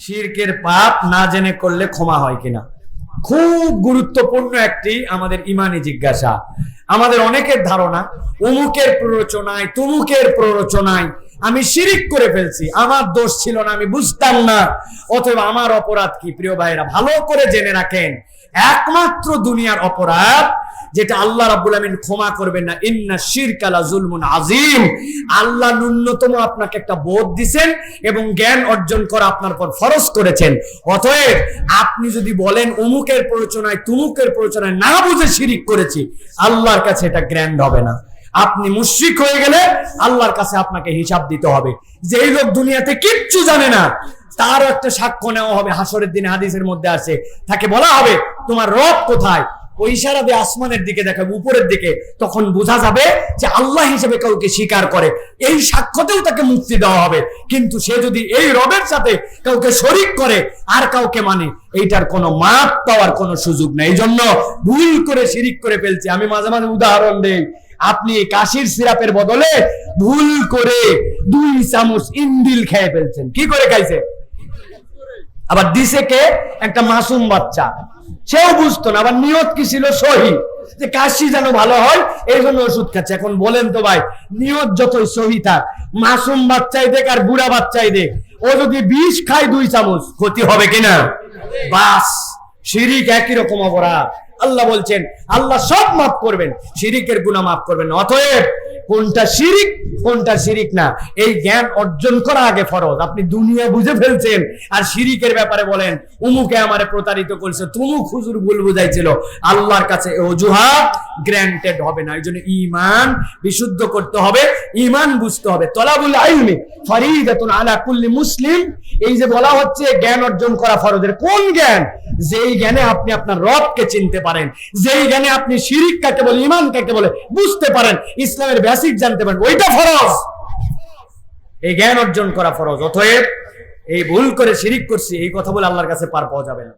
শিরকের পাপ না জেনে করলে ক্ষমা হয় কিনা? খুব গুরুত্বপূর্ণ একটি আমাদের ইমানি জিজ্ঞাসা। আমাদের অনেকের ধারণা অমুকের প্ররোচনায়, তুমুকের প্ররোচনায় আমি শিরিক করে ফেলছি। আমার দোষ ছিল না, আমি বুঝতাম না। অথবা আমার অপরাধ কি? প্রিয় ভাইরা ভালো করে জেনে রাখেন। একমাত্র দুনিয়ার অপরাধ যেটা আল্লাহ রাব্বুল আমিন ক্ষমা করবেন না, ইন্না শিরকালা জুলমুন আজিম আল্লাহ ন্যূনতম আপনাকে একটা বোধ দিছেন এবং জ্ঞান অর্জন করা আপনার পর ফরজ করেছেন। অতএব আপনি যদি বলেন অমুকের প্ররোচনায়, তুমুকের প্ররোচনায় না বুঝে শিরিক করেছি, আল্লাহর কাছে এটা গ্র্যান্ড হবে না। আপনি মুশ্রিক হয়ে গেলে আল্লাহর কাছে আপনাকে হিসাব দিতে হবে। যেই লোক দুনিয়াতে কিচ্ছু জানে না, তারও একটা সাক্ষ্য নেওয়া হবে। হাসরের দিনে হাদিসের মধ্যে আছে। তাকে বলা হবে, তোমার রব কোথায়? ওই ইশারা দিয়ে আসমানের দিকে দেখাবে উপরের দিকে, তখন বোঝা যাবে যে আল্লাহ হিসেবে কাউকে স্বীকার করে। এই সাক্ষ্যতেও তাকে মুক্তি দেওয়া হবে। কিন্তু সে যদি এই রবের সাথে কাউকে শরিক করে, আর কাউকে মানে এইটার কোনো মাপ পাওয়ার কোনো সুযোগ নেই। এই জন্য ভুল করে শিরিক করে ফেলছে। আমি মাঝে মাঝে উদাহরণ দেই। আপনি কাশির সিরাপের বদলে ভুল করে দুই চামচ ইন্দিল খেয়ে ফেলছেন। কি করে খাইছে? আবার দিছে কে? একটা মাসুম বাচ্চা। সেও বুঝতো না, আবার নিয়ত কি ছিল সহি? যে কাশি যেন ভালো হয়, এই জন্য ওষুধ খাচ্ছে। এখন বলেন তো ভাই, নিয়ত যতই সহি থাক, মাসুম বাচ্চাই দেখ আর বুড়া বাচ্চাই দেখ, ও যদি বিষ খায় দুই চামচ, ক্ষতি হবে কিনা বাস, শিরিক একই রকম অপরাধ। আল্লাহ বলছেন, আল্লাহ সব মাফ করবেন, শিরিকের গুনাহ মাফ করবেন অতএব কোনটা শিরিক কোনটা শিরিক না। এই জ্ঞান অর্জন করা আগে ফরজ। আপনি দুনিয়া বুঝে ফেলছেন। আর শিরিকের ব্যাপারে বলেন, উমুকে আমারে প্রতারিত করছে। তুমুক হুজুর ভুল বুঝাইছিল। আল্লাহর কাছে অজুহাত গ্র্যান্টেড হবে না। এই জন্য ইমান বিশুদ্ধ করতে হবে ইমান বুঝতে হবে। তলাবুল আইলমি ফরিদাতুন আলা কুল্লি মুসলিম। এই যে বলা হচ্ছে, জ্ঞান অর্জন করা ফরজের। কোন জ্ঞান? যেই জ্ঞানে আপনি আপনার রবকে চিনতে পারেন, যেই জ্ঞানে আপনি শিরিক কাকে বলে ইমান কাকে বলে, বুঝতে পারেন, ইসলামের বেসিক জানতে পারেন, ওইটা ফরজ। এই জ্ঞান অর্জন করা ফরজ, অতএব এই ভুল করে শিরিক করছি, এই কথা বলে আল্লাহর কাছে পার পাওয়া যাবে না।